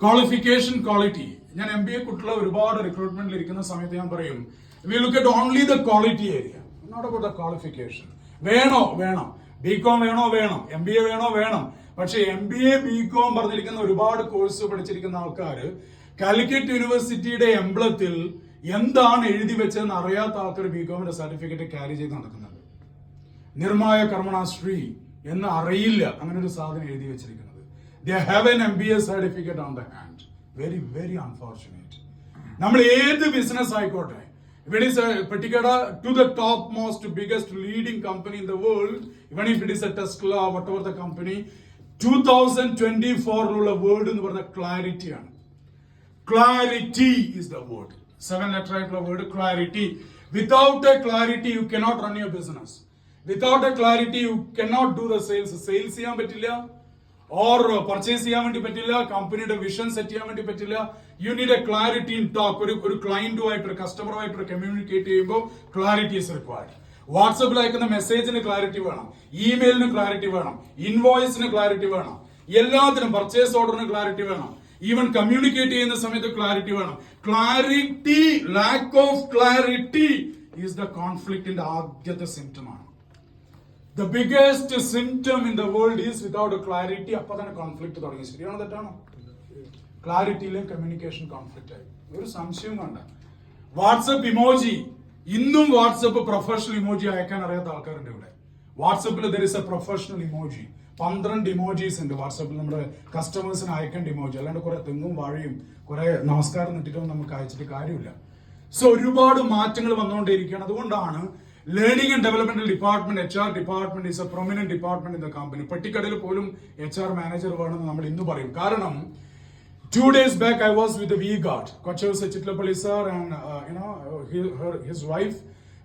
Qualification quality ഞാൻ M B A കുട്ടികളെ ഒരുപാട് റിക്രൂട്ട്മെന്റിൽ ഇരിക്കുന്ന സമയത്ത് ഞാൻ പറയും we look at only the quality area not about the qualification വേണോ? വേണം. ബി കോം വേണോ? വേണം. എം ബി എ വേണോ? വേണം. പക്ഷെ M B A B com പറഞ്ഞിരിക്കുന്ന ഒരുപാട് കോഴ്സ് പഠിച്ചിരിക്കുന്ന ആൾക്കാർ കാലിക്കറ്റ് യൂണിവേഴ്സിറ്റിയുടെ എംബ്ലത്തിൽ എന്താണ് എഴുതി വെച്ചതെന്ന് അറിയാത്ത ആൾക്കാർ ബി കോമിന്റെ സർട്ടിഫിക്കറ്റ് ക്യാരി ചെയ്ത് നടക്കുന്നത് നിർമായ കർമ്മണ ശ്രീ എന്ന് അറിയില്ല. അങ്ങനെ ഒരു സാധനം എഴുതി വെച്ചിരിക്കുന്നത് they have N M B A certificate on the hand very very unfortunate നമ്മൾ ഏത് ബിസിനസ് ആയിക്കോട്ടെ it is പെട്ടിക്കട to the top most biggest leading company in the world even if it is a Tesla whatever the company two thousand twenty ഫോറിലുള്ള world എന്ന് പറഞ്ഞ ക്ലാരിറ്റിയാണ് clarity is the word seven letter ആയിട്ടുള്ള word clarity without a clarity you cannot run your business without a clarity you cannot do the sales sales ചെയ്യാൻ പറ്റില്ല. Or purchase ചെയ്യാൻ വേണ്ടി പറ്റില്ല. കമ്പനിയുടെ vision set ചെയ്യാൻ വേണ്ടി പറ്റില്ല. You need a clarity in talk ഒരു ഒരു ക്ലയന്റുമായിട്ട് ഒരു കസ്റ്റമറുമായിട്ട് ഒരു കമ്മ്യൂണിക്കേറ്റ് ചെയ്യുമ്പോൾ ക്ലാരിറ്റി ഇസ് റിക്വയർഡ് വാട്സപ്പിൽ അയക്കുന്ന മെസ്സേജിന് ക്ലാരിറ്റി വേണം. ഇമെയിലിന് ക്ലാരിറ്റി വേണം. ഇൻവോയ്സിന് ക്ലാരിറ്റി വേണം. എല്ലാത്തിനും പർച്ചേസ് ഓർഡറിന് ക്ലാരിറ്റി വേണം. ഈവൻ കമ്മ്യൂണിക്കേറ്റ് ചെയ്യുന്ന സമയത്ത് ക്ലാരിറ്റി വേണം. Clarity lack of clarity is the കോൺഫ്ലിക്റ്റിന്റെ ആദ്യത്തെ സിംറ്റം ആണ്. The biggest symptom in the world is without clarity അപ്പൊ തന്നെ കോൺഫ്ലിക്ട് തുടങ്ങി. ശരിയാണോ തെറ്റാണോ? ക്ലാരിറ്റിയിലും കമ്മ്യൂണിക്കേഷൻ കോൺഫ്ലിക്റ്റ് ആയി. ഒരു സംശയം വേണ്ട. വാട്സപ്പ് ഇമോജി ഇന്നും വാട്സപ്പ് പ്രൊഫഷണൽ ഇമോജി അയക്കാൻ അറിയാത്ത ആൾക്കാരുണ്ട് ഇവിടെ. വാട്സപ്പിൽ there is a professional emoji പന്ത്രണ്ട് ഇമോജീസ് ഉണ്ട് വാട്സപ്പിൽ നമ്മുടെ കസ്റ്റമേഴ്സിന് അയക്കേണ്ട ഇമോജി അല്ലാണ്ട് കുറെ തെങ്ങും വാഴയും കുറെ നമസ്കാരം നിട്ടിട്ടൊന്നും നമുക്ക് അയച്ചിട്ട് കാര്യമില്ല. സോ ഒരുപാട് മാറ്റങ്ങൾ വന്നുകൊണ്ടിരിക്കുകയാണ് അതുകൊണ്ടാണ് learning and development department H R department is a prominent department in the company പെട്ടിക്കടയിൽ പോലും എച്ച് ആർ മാനേജർ വേണമെന്ന് നമ്മൾ ഇന്ന് പറയും. കാരണം two days back I was with V guard Kochu Chittilappally sir and you know his wife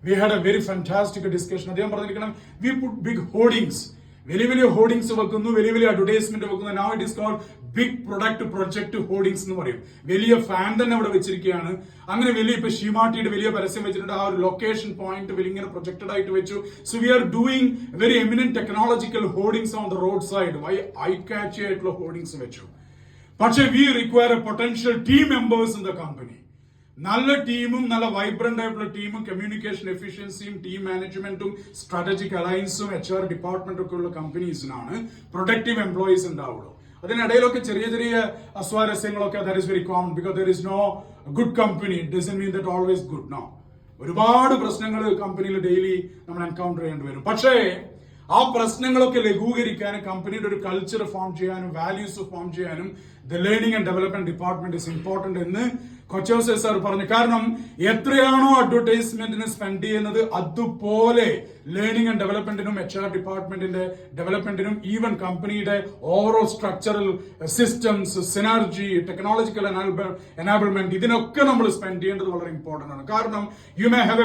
we had a very fantastic discussion. അദ്ദേഹം പറഞ്ഞിരിക്കണം we put big hoardings വലിയ വലിയ ഹോർഡിങ്സ് വെക്കുന്നു വലിയ വലിയ അഡ്വർടൈസ്മെന്റ് വെക്കുന്നു. Now it is called big product project hoardings എന്ന് പറയും. വലിയ ഫാൻ തന്നെ അവിടെ വെച്ചിരിക്കുകയാണ്. അങ്ങനെ വലിയ ഇപ്പൊ ഷീമാട്ടിയുടെ വലിയ പരസ്യം വെച്ചിട്ടുണ്ട്. ആ ഒരു ലൊക്കേഷൻ പോയിന്റ് ഇങ്ങനെ പ്രൊജക്റ്റഡ് ആയിട്ട് വെച്ചു. So we are doing very eminent technological hoardings on the road side eye catch ആയിട്ടുള്ള ഹോർഡിങ്സ് വെച്ചു. പക്ഷേ we require a potential team members in the company നല്ല ടീമും നല്ല വൈബ്രന്റ് ആയിട്ടുള്ള ടീമും കമ്മ്യൂണിക്കേഷൻ എഫിഷ്യൻസിയും ടീം മാനേജ്മെന്റും സ്ട്രാറ്റജിക് അലയൻസും എച്ച് ആർ ഡിപ്പാർട്ട്മെന്റ് ഒക്കെ ഉള്ള കമ്പനീസിനാണ് പ്രൊഡക്റ്റീവ് എംപ്ലോയീസ് ഉണ്ടാവുള്ളൂ. അതിനിടയിലൊക്കെ ചെറിയ ചെറിയ അസ്വാരസ്യങ്ങളൊക്കെ that is very common because there is no good company doesn't mean that always good no ഒരുപാട് പ്രശ്നങ്ങൾ കമ്പനിയിൽ ഡെയിലി നമ്മൾ എൻകൗണ്ടർ ചെയ്യേണ്ടി വരും. പക്ഷേ ആ പ്രശ്നങ്ങളൊക്കെ ലഘൂകരിക്കാനും കമ്പനിയുടെ ഒരു കൾച്ചർ ഫോം ചെയ്യാനും വാല്യൂസ് ഫോം ചെയ്യാനും the learning and development department is important എന്ന് കൊച്ചോസെ സാർ പറഞ്ഞു കാരണം എത്രയാണോ അഡ്വർടൈസ്മെന്റിന് സ്പെൻഡ് ചെയ്യുന്നത് അതുപോലെ ലേണിംഗ് ആൻഡ് ഡെവലപ്മെന്റിനും എച്ച് ആർ ഡിപ്പാർട്ട്മെന്റിന്റെ ഡെവലപ്മെന്റിനും ഈവൻ കമ്പനിയുടെ overall structural systems synergy technological enablement ഇതിനൊക്കെ നമ്മൾ സ്പെൻഡ് ചെയ്യേണ്ടത് വളരെ ഇമ്പോർട്ടന്റ് ആണ്. കാരണം യു മേ ഹാവ്